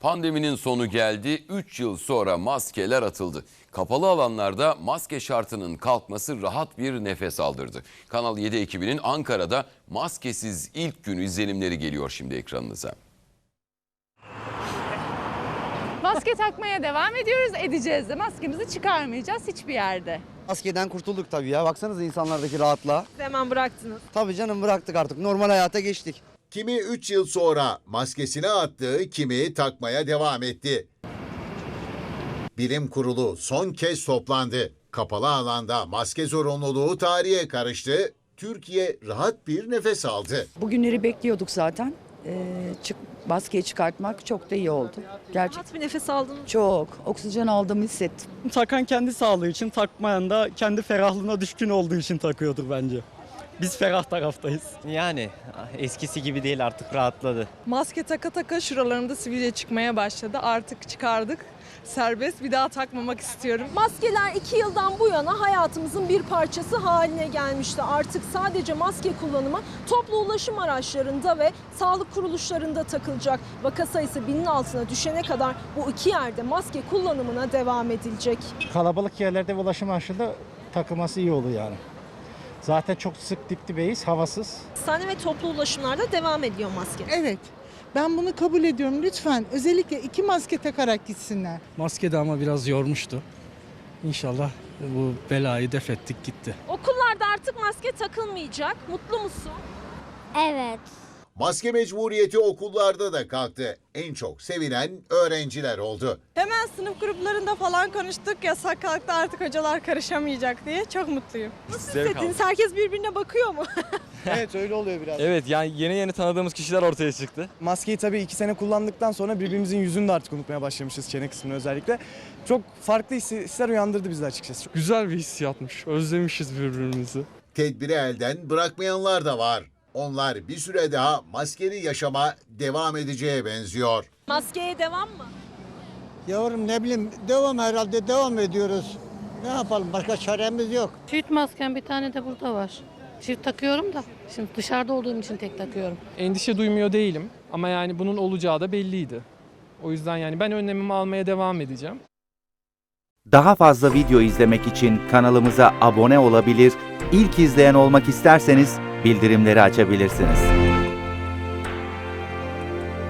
Pandeminin sonu geldi. 3 yıl sonra maskeler atıldı. Kapalı alanlarda maske şartının kalkması rahat bir nefes aldırdı. Kanal 7 ekibinin Ankara'da maskesiz ilk gün izlenimleri geliyor şimdi ekranınıza. Maske takmaya devam ediyoruz, edeceğiz de. Maskemizi çıkarmayacağız hiçbir yerde. Maskeden kurtulduk tabii ya. Baksanıza insanlardaki rahatlığa. Hemen bıraktınız. Tabii canım bıraktık artık. Normal hayata geçtik. Kimi 3 yıl sonra maskesini attı, kimi takmaya devam etti. Bilim kurulu son kez toplandı. Kapalı alanda maske zorunluluğu tarihe karıştı. Türkiye rahat bir nefes aldı. Bugünleri bekliyorduk zaten. Ee, çık, maskeyi çıkartmak çok da iyi oldu. Gerçekten Rahat bir nefes aldınız. çok. Oksijen aldığımı hissettim. Takan kendi sağlığı için, takmayan da kendi ferahlığına düşkün olduğu için takıyordur bence. Biz ferah taraftayız. Yani eskisi gibi değil artık rahatladı. Maske taka taka şuralarımda sivilce çıkmaya başladı. Artık çıkardık. Serbest bir daha takmamak istiyorum. Maskeler iki yıldan bu yana hayatımızın bir parçası haline gelmişti. Artık sadece maske kullanımı toplu ulaşım araçlarında ve sağlık kuruluşlarında takılacak. Vaka sayısı binin altına düşene kadar bu iki yerde maske kullanımına devam edilecek. kalabalık yerlerde ulaşım aşırı takılması iyi olur yani. Zaten çok sık dip dibeyiz, havasız. Hastane ve toplu ulaşımlarda devam ediyor maske. Evet. Ben bunu kabul ediyorum. Lütfen özellikle iki maske takarak gitsinler. Maske de ama biraz yormuştu. İnşallah bu belayı def ettik gitti. Okullarda artık maske takılmayacak. Mutlu musun? Evet. Maske mecburiyeti okullarda da kalktı. En çok sevilen öğrenciler oldu. Hemen sınıf gruplarında falan konuştuk. Yasak kalktı artık hocalar karışamayacak diye. Çok mutluyum. Nasıl hissettiniz? Herkes birbirine bakıyor mu? Evet öyle oluyor biraz. Evet yani yeni yeni tanıdığımız kişiler ortaya çıktı. Maskeyi tabii iki sene kullandıktan sonra birbirimizin yüzünü de artık unutmaya başlamışız çene kısmını özellikle. Çok farklı hisler uyandırdı bizde açıkçası. Güzel bir hissiyatmış. Özlemişiz birbirimizi. Tedbiri elden bırakmayanlar da var. Onlar bir süre daha maskeli yaşama devam edeceğe benziyor. Maskeye devam mı? Yavrum ne bileyim devam herhalde devam ediyoruz. Ne yapalım başka çaremiz yok. Çift maskem bir tane de burada var. Çift takıyorum da. Şimdi dışarıda olduğum için tek takıyorum. Endişe duymuyor değilim ama yani bunun olacağı da belliydi. O yüzden yani ben önlemimi almaya devam edeceğim. Daha fazla video izlemek için kanalımıza abone olabilir, ilk izleyen olmak isterseniz bildirimleri açabilirsiniz.